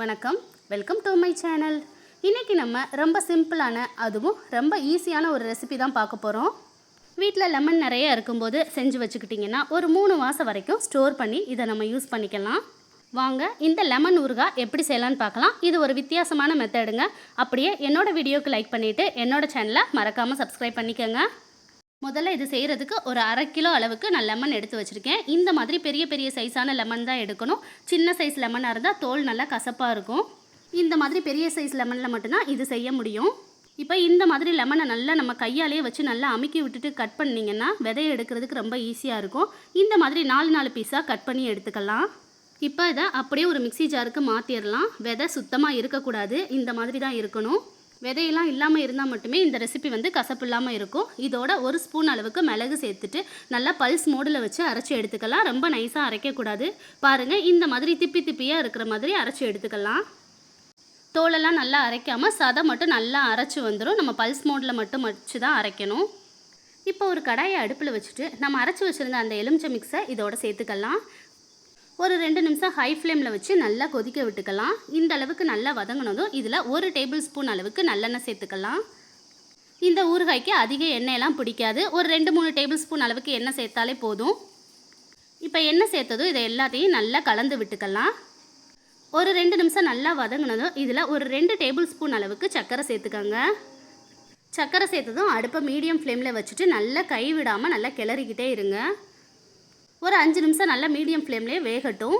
வணக்கம். Welcome to my channel இன்றைக்கி நம்ம ரொம்ப சிம்பிளான அதுவும் ரொம்ப ஈஸியான ஒரு ரெசிபி தான் பார்க்க போகிறோம் வீட்டில் லெமன் நிறைய இருக்கும்போது செஞ்சு வச்சுக்கிட்டிங்கன்னா ஒரு மூணு மாதம் வரைக்கும் ஸ்டோர் பண்ணி இதை நம்ம யூஸ் பண்ணிக்கலாம். வாங்க இந்த லெமன் ஊறுகாய் எப்படி செய்யலான்னு பார்க்கலாம். இது ஒரு வித்தியாசமான மெத்தடுங்க அப்படியே என்னோடய வீடியோக்கு லைக் பண்ணிவிட்டு என்னோடய சேனலை மறக்காமல் சப்ஸ்கிரைப் பண்ணிக்கோங்க. முதல்ல இது செய்கிறதுக்கு ஒரு அரை கிலோ அளவுக்கு நான் லெமன் எடுத்து வச்சுருக்கேன். இந்த மாதிரி பெரிய பெரிய சைஸான லெமன் தான் எடுக்கணும். சின்ன சைஸ் லெமனாக இருந்தால் தோல் நல்லா கசப்பாக இருக்கும். இந்த மாதிரி பெரிய சைஸ் லெமனில் மட்டும்தான் இது செய்ய முடியும். இப்போ இந்த மாதிரி லெமனை நல்லா நம்ம கையாலேயே வச்சு நல்லா அமுக்கி விட்டுட்டு கட் பண்ணிங்கன்னா விதையை எடுக்கிறதுக்கு ரொம்ப ஈஸியாக இருக்கும். இந்த மாதிரி நாலு நாலு பீஸாக கட் பண்ணி எடுத்துக்கலாம். இப்போ இதை அப்படியே ஒரு மிக்ஸி ஜாருக்கு மாற்றிடலாம் விதை சுத்தமாக இருக்கக்கூடாது. இந்த மாதிரி தான் இருக்கணும். விதையெல்லாம் இல்லாமல் இருந்தால் மட்டுமே இந்த ரெசிபி வந்து கசப்பு இல்லாமல் இருக்கும். இதோட ஒரு ஸ்பூன் அளவுக்கு மிளகு சேர்த்துட்டு நல்லா பல்ஸ் மோடில் வச்சு அரைச்சி எடுத்துக்கலாம். ரொம்ப நைஸாக அரைக்கக்கூடாது பாருங்கள் இந்த மாதிரி திப்பி திப்பியாக இருக்கிற மாதிரி அரைச்சி எடுத்துக்கலாம். தோலெல்லாம் நல்லா அரைக்காமல் சதை மட்டும் நல்லா அரைச்சி வந்துடும் நம்ம பல்ஸ் மோடில் மட்டும் வச்சு தான் அரைக்கணும். இப்போ ஒரு கடாயை அடுப்பில் வச்சுட்டு நம்ம அரைச்சி வச்சுருந்த அந்த எலுமிச்சை மிக்ஸை இதோட சேர்த்துக்கலாம். ஒரு ரெண்டு நிமிஷம் ஹை ஃப்ளேமில் வச்சு நல்லா கொதிக்க விட்டுக்கலாம். இந்த அளவுக்கு நல்லா வதங்கினதும் இதில் ஒரு டேபிள் ஸ்பூன் அளவுக்கு நல்லெண்ணெய் சேர்த்துக்கலாம். இந்த ஊறுகாய்க்கு அதிக எண்ணெயெல்லாம் பிடிக்காது. ஒரு ரெண்டு மூணு டேபிள் ஸ்பூன் அளவுக்கு எண்ணெய் சேர்த்தாலே போதும். இப்போ எண்ணெய் சேர்த்ததும் இதை எல்லாத்தையும் நல்லா கலந்து விட்டுக்கலாம். ஒரு ரெண்டு நிமிஷம் நல்லா வதங்கினதும் இதில் ஒரு ரெண்டு டேபிள் ஸ்பூன் அளவுக்கு சர்க்கரை சேர்த்துக்கோங்க. சர்க்கரை சேர்த்ததும் அடுப்பை மீடியம் ஃப்ளேமில் வச்சுட்டு நல்லா கை விடாமல் நல்லா கிளறிக்கிட்டே இருங்க. ஒரு அஞ்சு நிமிஷம் நல்லா மீடியம் ஃப்ளேம்லேயே வேகட்டும்.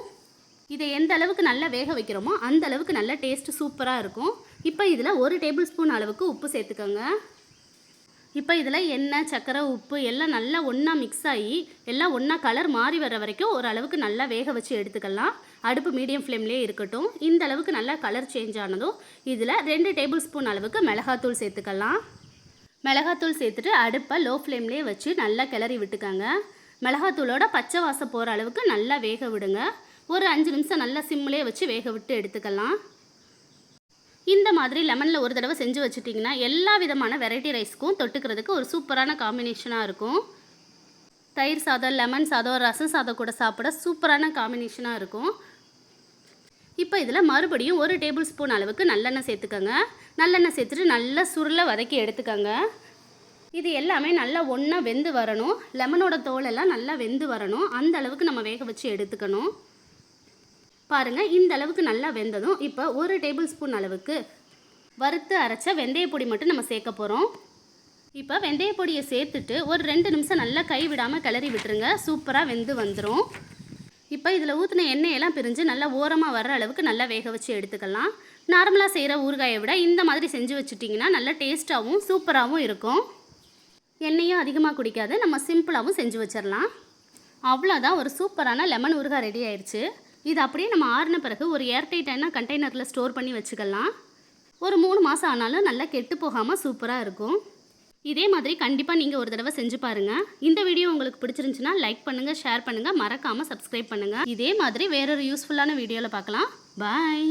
இதை எந்த அளவுக்கு நல்லா வேக வைக்கிறோமோ அந்த அளவுக்கு நல்ல டேஸ்ட்டு சூப்பராக இருக்கும். இப்போ இதில் ஒரு டேபிள் ஸ்பூன் அளவுக்கு உப்பு சேர்த்துக்கோங்க. இப்போ இதில் எண்ணெய் சர்க்கரை உப்பு எல்லாம் நல்லா ஒன்றா மிக்ஸ் ஆகி எல்லாம் ஒன்றா கலர் மாறி வர வரைக்கும் ஓரளவுக்கு நல்லா வேக வச்சு எடுத்துக்கலாம். அடுப்பு மீடியம் ஃப்ளேம்லேயே இருக்கட்டும். இந்த அளவுக்கு நல்லா கலர் சேஞ்ச் ஆனதும் இதில் ரெண்டு டேபிள் ஸ்பூன் அளவுக்கு மிளகாத்தூள் சேர்த்துக்கலாம். மிளகாத்தூள் சேர்த்துட்டு அடுப்பை லோ ஃப்ளேம்லேயே வச்சு நல்லா கிளறி விட்டுக்கோங்க. மிளகாத்தூளோட பச்சை வாசம் போகிற அளவுக்கு நல்லா வேக விடுங்க. ஒரு அஞ்சு நிமிஷம் நல்லா சிம்மிலே வச்சு வேக விட்டு எடுத்துக்கலாம். இந்த மாதிரி லெமனில் ஒரு தடவை செஞ்சு வச்சுட்டிங்கன்னா எல்லா விதமான வெரைட்டி ரைஸ்க்கும் தொட்டுக்கிறதுக்கு ஒரு சூப்பரான காம்பினேஷனாக இருக்கும். தயிர் சாதம் லெமன் சாதம் ரசம் சாதம் கூட சாப்பிட சூப்பரான காம்பினேஷனாக இருக்கும். இப்போ இதில் மறுபடியும் ஒரு டேபிள் ஸ்பூன் அளவுக்கு நல்லெண்ணெய் சேர்த்துக்கோங்க. நல்லெண்ணெய் சேர்த்துட்டு நல்லா சுருளை வதக்கி எடுத்துக்கோங்க. இது எல்லாமே நல்லா ஒன்றா வெந்து வரணும். லெமனோட தோலெல்லாம் நல்லா வெந்து வரணும். அந்த அளவுக்கு நம்ம வேக வச்சு எடுத்துக்கணும். பாருங்கள் இந்த அளவுக்கு நல்லா வெந்ததும் இப்போ ஒரு டேபிள் ஸ்பூன் அளவுக்கு வறுத்து அரைச்ச வெந்தய பொடி மட்டும் நம்ம சேர்க்க போகிறோம் இப்போ வெந்தய பொடியை சேர்த்துட்டு ஒரு ரெண்டு நிமிஷம் நல்லா கை விடாமல் கிளறி விட்டுருங்க. சூப்பராக வெந்து வந்துடும் இப்போ இதில் ஊற்றின எண்ணெயெல்லாம் பிரிஞ்சு நல்லா ஓரமாக வர்ற அளவுக்கு நல்லா வேக வச்சு எடுத்துக்கலாம். நார்மலாக செய்கிற ஊறுகாயை விட இந்த மாதிரி செஞ்சு வச்சுட்டிங்கன்னா நல்லா டேஸ்ட்டாகவும் சூப்பராகவும் இருக்கும். எண்ணெயும் அதிகமாக குடிக்காது நம்ம சிம்பிளாகவும் செஞ்சு வச்சிடலாம் அவ்வளோதான் ஒரு சூப்பரான லெமன் ஊறுகாய் ரெடி ஆயிடுச்சு. இது அப்படியே நம்ம ஆறின பிறகு ஒரு ஏர்டைட்டான கண்டெய்னரில் ஸ்டோர் பண்ணி வச்சுக்கலாம். ஒரு மூணு மாதம் ஆனாலும் நல்லா கெட்டு போகாமல் சூப்பராக இருக்கும். இதே மாதிரி கண்டிப்பாக நீங்கள் ஒரு தடவை செஞ்சு பாருங்கள் இந்த வீடியோ உங்களுக்கு பிடிச்சிருந்துச்சுன்னா லைக் பண்ணுங்கள் ஷேர் பண்ணுங்கள் மறக்காமல் சப்ஸ்கிரைப் பண்ணுங்கள் இதே மாதிரி வேறொரு யூஸ்ஃபுல்லான வீடியோவில் பார்க்கலாம். பாய்